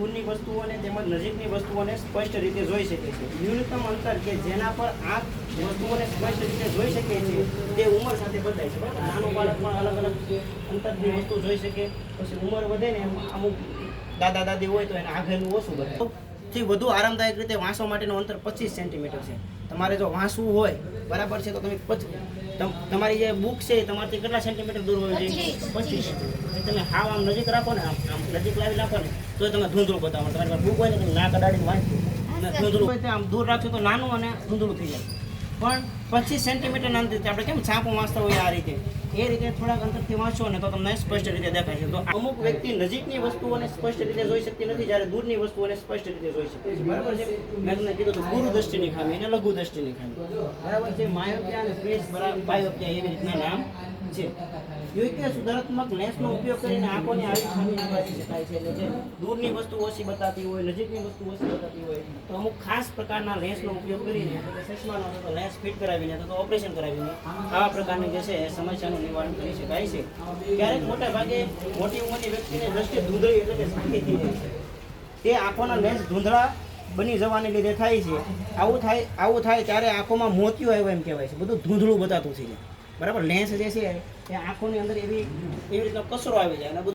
દૂરની વસ્તુઓને તેમજ નજીકની વસ્તુઓને સ્પષ્ટ રીતે જોઈ શકે છે. ન્યૂનતમ અંતર કે જેના પર આંખ વસ્તુઓને સ્પષ્ટ રીતે જોઈ શકે છે, તે ઉંમર સાથે બદલાય છે. બરાબર? નાનું બાળક પણ અલગ અલગ અંતરની વસ્તુ જોઈ શકે, પછી ઉંમર વધે ને અમુક દાદા દાદી હોય તો એને આગળનું ઓછું બને સૌથી વધુ આરામદાયક રીતે વાંસવા માટેનું અંતર પચીસ સેન્ટીમીટર છે. તમારે જો વાંસવું હોય બરાબર છે તો તમે તમ- તમારી જે બુક છે તમારાથી કેટલા સેન્ટીમીટર દૂર હોવી જોઈએ પચીસ. તમે હાવ આમ નજીક રાખો ને આમ આમ નજીક લાવી રાખો ને તો તમે ધૂંધળું બતાવો. તમારી બુક હોય ને તમે નાક અડાડીને વાંચો. અને ધૂંધળું હોય તો આમ દૂર રાખશો તો નાનું અને ધૂંધળું થઈ જાય. પણ પચીસ સેન્ટીમીટર અંતર આપણે કેમ છાપું વાંચતા હોય આ રીતે? એ રીતે થોડાક અંતરથી વાંચો ને તો તમને સ્પષ્ટ રીતે દેખાય છે. તો અમુક વ્યક્તિ નજીકની વસ્તુઓને સ્પષ્ટ રીતે જોઈ શકતી નથી, જ્યારે દૂરની વસ્તુઓને સ્પષ્ટ રીતે જોઈ શકે છે. બરાબર છે? મેં તમને કીધું હતું ગુરુ દ્રષ્ટિની ખામી અને લઘુ દ્રષ્ટિની ખામી. બરાબર છે? માયોપિયા અને ફ્રેશ બાયોપિયા એવી રીતના નામ છે. યોગ્ય સુધારાત્મક લેન્સનો ઉપયોગ કરીને આંખોની આવી ખામી નિવારી શકાય છે. એટલે દૂરની વસ્તુ ઓછી બતાતી હોય, નજીકની વસ્તુ ઓછી બતાતી હોય, તો અમુક ખાસ પ્રકારના લેન્સનો ઉપયોગ કરીને ચશ્માનો લેન્સ ફિટ કરાવીને અથવા તો ઓપરેશન કરાવીને આવા પ્રકારની જે છે સમસ્યાનું નિવારણ કરી શકાય છે. ક્યારેક મોટા ભાગે મોટી ઉંમરની વ્યક્તિને દ્રષ્ટિ ધૂંધળી એટલે કે સાંકી થઈ જાય છે. તે આંખોના લેન્સ ધૂંધળા બની જવાને લીધે થાય છે. આવું થાય આવું થાય ત્યારે આંખોમાં મોતિયો આવ્યો એમ કહેવાય છે. બધું ધૂંધળું બતાતું થઈ જાય બરાબર? લેન્સ જે છે એ આંખોની અંદર એવી એવી રીતનો કચરો આવી જાય અને